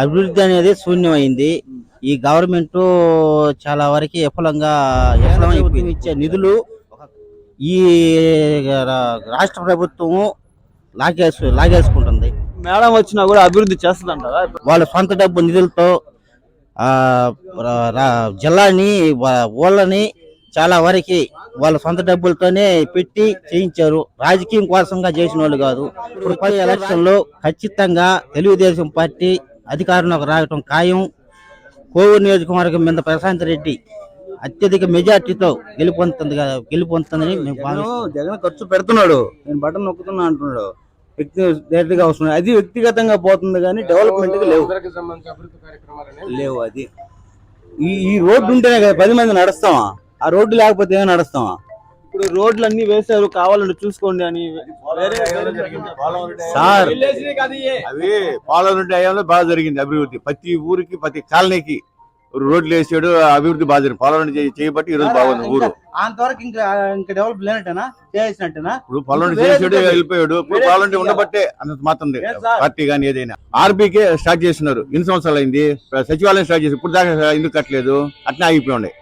అభివృద్ధి అనేది శూన్యమైంది. ఈ గవర్నమెంట్ చాలా వరకు విఫలంగా విఫలమైపోయింది. ఇచ్చే నిధులు ఈ రాష్ట్ర ప్రభుత్వము లాగేసు లాగేసుకుంటుంది. మేడం వచ్చినా కూడా అభివృద్ధి చేస్తుందంటారా? వాళ్ళ సొంత డబ్బు నిధులతో జిల్లాని ఊళ్ళని చాలా వరకు వాళ్ళ సొంత డబ్బులతోనే పెట్టి చేయించారు. రాజకీయం కోసంగా చేసిన వాళ్ళు కాదు. ఇప్పుడు ఎలక్షన్లో ఖచ్చితంగా తెలుగుదేశం పార్టీ అధికారంలోకి రావటం ఖాయం. కోవూరు నియోజకవర్గం మీద ప్రశాంత్ రెడ్డి అత్యధిక మెజార్టీతో గెలుపొందుతుంది గెలుపొందుతుందని మేము జగన్ ఖర్చు పెడుతున్నాడు. నేను బటన్ నొక్కుతున్నా అంటున్నాడు. వ్యక్తి డైరెక్ట్గా వస్తున్నాడు. అది వ్యక్తిగతంగా పోతుంది కానీ డెవలప్మెంట్కి లేవు లేవు అది. ఈ ఈ రోడ్డు ఉంటేనే కదా పది మంది నడుస్తామా? ఆ రోడ్డు లేకపోతే ఏమైనా నడుస్తామా ఇప్పుడు రోడ్లు అన్ని వేశారు కావాలంటే చూసుకోండి అని. వేరే సార్. అవి పాలన టైంలో బాగా జరిగింది అభివృద్ధి. ప్రతి ఊరికి ప్రతి కాలనీకి రోడ్లు వేసాడు అభివృద్ధి బాగా జరిగింది. పాలన చేయబట్టి ఈ రోజు బాగుంది ఊరు. అంతవరకు ఇంకా ఇంకా డెవలప్ లేనట్టేనా? చేసినట్టేనా? ఇప్పుడు పాలన వేరే చేసాడు వెళ్ళిపోయాడు. ఇప్పుడు వేరే పాలన దిక్కు ఉండబట్టే అంత మాత్రం? పార్టీ కానీ ఏదైనా. ఆర్బీకే స్టార్ట్ చేస్తున్నారు. ఎన్ని సంవత్సరాలు అయింది సచివాలయం స్టార్ట్ చేసి ఇప్పుడు దాకా ఎందుకు కట్టలేదు? అట్నే ఆగిపోయి ఉండే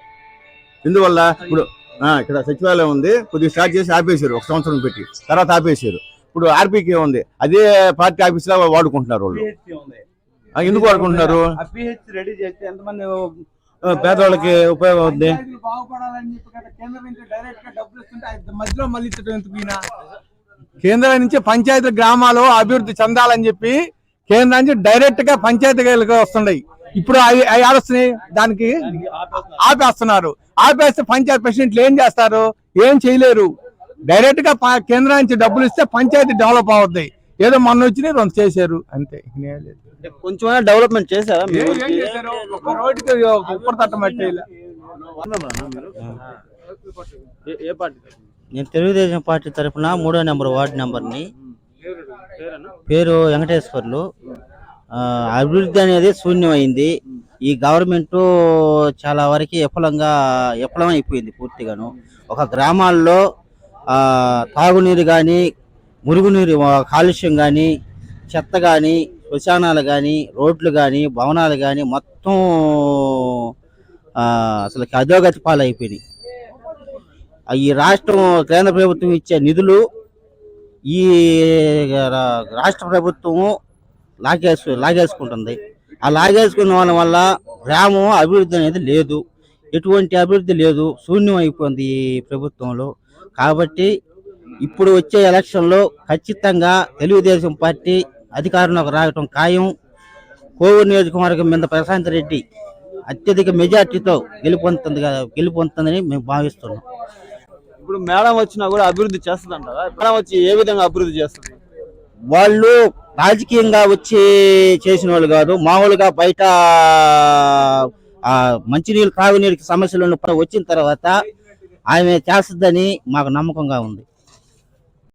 ఎందువల్ల ఇప్పుడు ఆ, ఇక్కడ సచివాలయం ఉంది. కొద్దిగా స్టార్ట్ చేసి ఆపేశారు. ఒక సంవత్సరం పెట్టి. తర్వాత ఆపేశారు. ఇప్పుడు ఆర్బీకే ఉంది. అదే పార్టీ ఆఫీస్ లా వాడుకుంటున్నారు వాళ్ళు. ఎందుకు వాడుకుంటున్నారు? రెడీ చేస్తే ఎంతమంది పేదవాళ్ళకి ఉపయోగం అవుద్ది? కదా కేంద్రం నుంచి కేంద్రం పంచాయతీ గ్రామాలు అభివృద్ధి చెందాలని చెప్పి కేంద్రం నుంచి డైరెక్ట్గా పంచాయతీలకు వస్తున్నాయి ఇప్పుడు అవి అవి ఆడొస్తున్నాయి దానికి ఆపేస్తున్నారు. ఆపేస్తే పంచాయతీ ప్రెసిడెంట్లు ఏం చేస్తారు? ఏం చేయలేరు. డైరెక్ట్గా ప- కేంద్రం నుంచి డబ్బులు ఇస్తే పంచాయతీ డెవలప్ అవుద్ది. ఏదో మొన్న వచ్చినాయి రెండు చేశారు. అంతే. కొంచెం డెవలప్మెంట్ చేశారా రోడ్డుకి ఉప్పర్ తట్ట నేను తెలుగుదేశం పార్టీ తరఫున మూడో నెంబర్ వార్డు నెంబర్ని. పేరు వెంకటేశ్వర్లు. అభివృద్ధి అనేది శూన్యమైంది. ఈ గవర్నమెంట్ చాలా వరకు విఫలంగా విఫలం అయిపోయింది పూర్తిగాను. ఒక గ్రామాల్లో తాగునీరు కానీ మురుగునీరు కాలుష్యం కానీ చెత్త కానీ శ్మశానాలు కానీ రోడ్లు కానీ భవనాలు కానీ మొత్తం అసలు అధోగతి పాలైపోయినాయి. ఈ రాష్ట్రం కేంద్ర ప్రభుత్వం ఇచ్చే నిధులు ఈ రా- రాష్ట్ర ప్రభుత్వము లాగేసు లాగేసుకుంటుంది. ఆ లాగేసుకున్న వాళ్ళ వల్ల గ్రామం అభివృద్ధి అనేది లేదు. ఎటువంటి అభివృద్ధి లేదు. శూన్యం అయిపోయింది ఈ ప్రభుత్వంలో. కాబట్టి ఇప్పుడు వచ్చే ఎలక్షన్లో ఖచ్చితంగా తెలుగుదేశం పార్టీ అధికారంలోకి రావటం ఖాయం. కోవూరు నియోజకవర్గం మీద ప్రశాంత్ రెడ్డి అత్యధిక మెజార్టీతో గెలుపొందుతుంది గెలుపొందుతుందని మేము భావిస్తున్నాం. ఇప్పుడు మేడం వచ్చినా కూడా అభివృద్ధి చేస్తుందంటారా? మేడం వచ్చి ఏ విధంగా అభివృద్ధి చేస్తుంది? వాళ్ళు రాజకీయంగా వచ్చి చేసిన వాళ్ళు కాదు మామూలుగా బయట మంచినీళ్ళు తాగునీరుకి సమస్యలు వచ్చిన తర్వాత ఆమె చేస్తుందని మాకు నమ్మకంగా ఉంది.